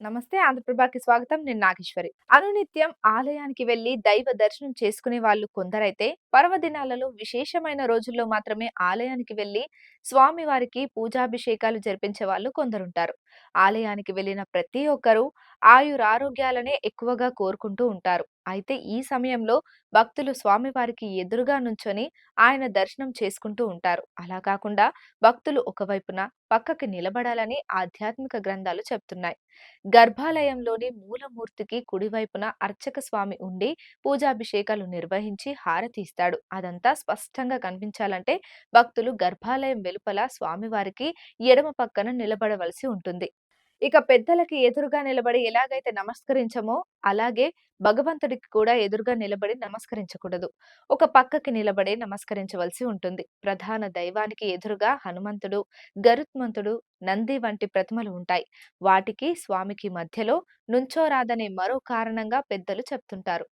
నమస్తే ఆంధ్రప్రభకి స్వాగతం. నేను నాగేశ్వరి. అనునిత్యం ఆలయానికి వెళ్ళి దైవ దర్శనం చేసుకునే వాళ్ళు కొందరైతే పర్వదినాలలో విశేషమైన రోజుల్లో మాత్రమే ఆలయానికి వెళ్ళి స్వామి వారికి పూజాభిషేకాలు జరిపించే వాళ్ళు కొందరుంటారు. ఆలయానికి వెళ్ళిన ప్రతి ఒక్కరూ ఆయురారోగ్యాలనే ఎక్కువగా కోరుకుంటూ ఉంటారు. అయితే ఈ సమయంలో భక్తులు స్వామివారికి ఎదురుగా నుంచొని ఆయన దర్శనం చేసుకుంటూ ఉంటారు. అలా కాకుండా భక్తులు ఒకవైపున పక్కకి నిలబడాలని ఆధ్యాత్మిక గ్రంథాలు చెప్తున్నాయి. గర్భాలయంలోని మూలమూర్తికి కుడివైపున అర్చక స్వామి ఉండి పూజాభిషేకాలు నిర్వహించి హారతీస్తాడు అదంతా స్పష్టంగా కనిపించాలంటే భక్తులు గర్భాలయం వెలుపల స్వామివారికి ఎడమ పక్కన నిలబడవలసి ఉంటుంది. ఇక పెద్దలకి ఎదురుగా నిలబడి ఎలాగైతే నమస్కరించమో అలాగే భగవంతుడికి కూడా ఎదురుగా నిలబడి నమస్కరించకూడదు. ఒక పక్కకి నిలబడి నమస్కరించవలసి ఉంటుంది. ప్రధాన దైవానికి ఎదురుగా హనుమంతుడు గరుత్మంతుడు నంది వంటి ప్రతిమలు ఉంటాయి. వాటికి స్వామికి మధ్యలో నుంచోరాదనే మరో కారణంగా పెద్దలు చెప్తుంటారు.